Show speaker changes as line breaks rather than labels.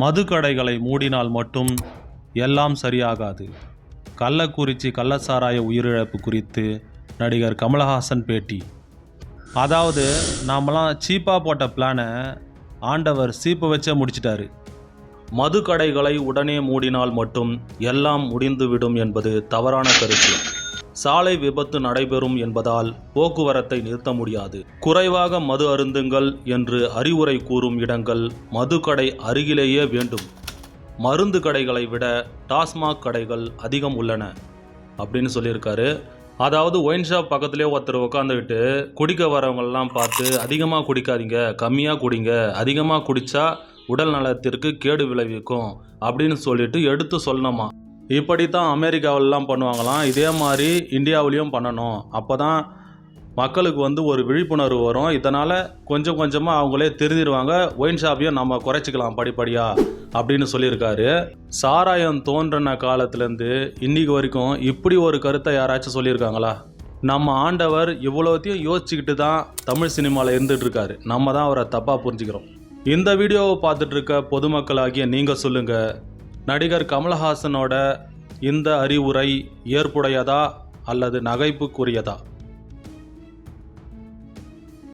மதுக்கடைகளை மூடினால் மட்டும் எல்லாம் சரியாகாது. கள்ளக்குறிச்சி கள்ளச்சாராய உயிரிழப்பு குறித்து நடிகர் கமலஹாசன் பேட்டி. அதாவது நாமெல்லாம் சீப்பாக போட்ட பிளானை ஆண்டவர் சீப்பை வச்சே முடிச்சிட்டாரு. மது கடைகளை உடனே மூடினால் மட்டும் எல்லாம் முடிந்துவிடும் என்பது தவறான கருத்து. சாலை விபத்து நடைபெறும் என்பதால் போக்குவரத்தை நிறுத்த முடியாது. குறைவாக மது அருந்துங்கள் என்று அறிவுரை கூறும் இடங்கள் மதுக்கடை அருகிலேயே வேண்டும். மருந்து கடைகளை விட டாஸ்மாக் கடைகள் அதிகம் உள்ளன. அப்படின்னு சொல்லியிருக்காரு. அதாவது ஒயின் ஷாப் பக்கத்துலேயே ஒருத்தர் உட்காந்துக்கிட்டு குடிக்க வரவங்கள்லாம் பார்த்து அதிகமாக குடிக்காதீங்க கம்மியாக குடிங்க அதிகமாக குடித்தா உடல் நலத்திற்கு கேடு விளைவிக்கும் அப்படின்னு சொல்லிட்டு எடுத்து சொல்லணுமா? இப்படி தான் அமெரிக்காவிலலாம் பண்ணுவாங்களாம். இதே மாதிரி இந்தியாவிலையும் பண்ணணும். அப்போ தான் மக்களுக்கு வந்து ஒரு விழிப்புணர்வு வரும். இதனால் கொஞ்சம் கொஞ்சமாக அவங்களே தெரிஞ்சிருவாங்க ஒயின் ஷாப்பையும் நம்ம குறைச்சிக்கலாம் படிப்படியாக அப்படின்னு சொல்லியிருக்காரு. சாராயம் தோன்றின காலத்துலேருந்து இன்னைக்கு வரைக்கும் இப்படி ஒரு கருத்தை யாராச்சும் சொல்லியிருக்காங்களா? நம்ம ஆண்டவர் இவ்வளோத்தையும் யோசிச்சுக்கிட்டு தான் தமிழ் சினிமாவில் இருந்துகிட்ருக்காரு. நம்ம தான் அவரை தப்பாக புரிஞ்சுக்கிறோம். இந்த வீடியோவை பார்த்துட்ருக்க பொதுமக்களாகிய நீங்கள் சொல்லுங்கள் நடிகர் கமலஹாசனோட இந்த அறிவுரை ஏற்புடையதா அல்லது நகைப்புக்குரியதா?